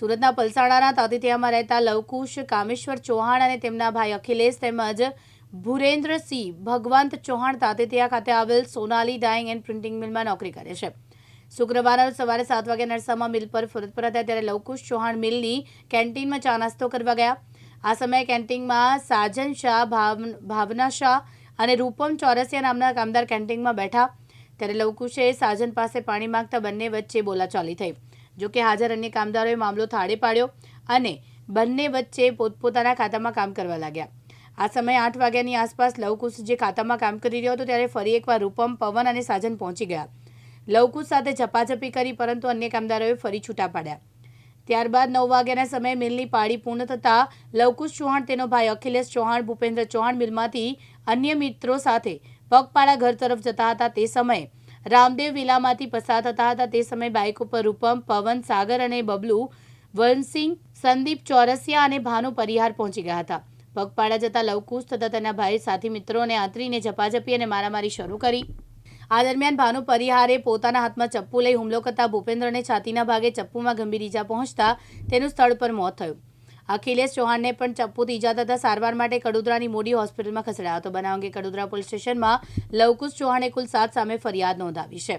સુરતના પલસાણાના તાતિથિયામાં રહેતા લવકુશ કામેશ્વર ચૌહાણ અને તેમના ભાઈ અખિલેશ તેમજ ભુરેન્દ્રસિંહ ભગવંત ચૌહાણ તાતિથિયા ખાતે આવેલ સોનાલી ડાઇંગ એન્ડ પ્રિન્ટિંગ મિલમાં નોકરી કરે છે. શુક્રવારે સવારે સાત વાગે નરસામાં મિલ પર ફરજ પર હતા ત્યારે લવકુશ ચૌહાણ મિલની કેન્ટીનમાં ચા નાસ્તો કરવા ગયા. આ સમયે કેન્ટીનમાં સાજન શાહ, ભાવ- ભાવના શાહ અને રૂપમ ચોરસિયા નામના કામદાર કેન્ટીનમાં બેઠા. ત્યારે લવકુશે સાજન પાસે પાણી માંગતા બંને વચ્ચે બોલાચાલી થઈ. જો કે હાજર અન્ય કામદારોએ મામલો થાળે પાડ્યો અને બંને વચ્ચે પોતપોતાના ખાતામાં કામ કરવા લાગ્યા. આ સમયે આઠ વાગ્યાની આસપાસ લવકુશ જે ખાતામાં કામ કરી રહ્યો હતો ત્યારે ફરી એકવાર રૂપમ, પવન અને સાજન પહોંચી ગયા. લવકુશ સાથે ઝપાઝપી કરી પરંતુ અન્ય કામદારોએ ફરી છૂટા પાડ્યા. ત્યારબાદ નવ વાગ્યાના સમયે મિલની પાળી પૂર્ણ થતાં લવકુશ ચૌહાણ, તેનો ભાઈ અખિલેશ ચૌહાણ, ભૂપેન્દ્ર ચૌહાણ મિલમાંથી અન્ય મિત્રો સાથે પગપાળા ઘર તરફ જતા હતા. તે સમયે રામદેવ વિલામાંથી પસાર થતા હતા. તે સમયે બાઇક ઉપર રૂપમ, પવન, સાગર અને બબલુ, વનસિંહ, સંદીપ ચોરસિયા અને ભાનુ પરિહાર પહોંચી ગયા હતા. પગપાળા જતા લવકુશ તથા તેના ભાઈ, સાથી મિત્રોને આંતરીને ઝપાઝપી અને મારામારી શરૂ કરી. આ દરમિયાન ભાનુ પરિહારે પોતાના હાથમાં ચપ્પુ લઈ હુમલો કરતા ભૂપેન્દ્રને છાતીના ભાગે ચપ્પુમાં ગંભીર ઈજા પહોંચતા તેનું સ્થળ પર મોત થયું. અખિલેશ ચૌહાણને પણ ચપ્પુથી ઈજા થતા સારવાર માટે કડોદરાની મોડી હોસ્પિટલમાં ખસેડાયો હતો. બનાવ અંગે કડોદરા પોલીસ સ્ટેશનમાં લવકુશ ચૌહાણે કુલ સાત સામે ફરિયાદ નોંધાવી છે.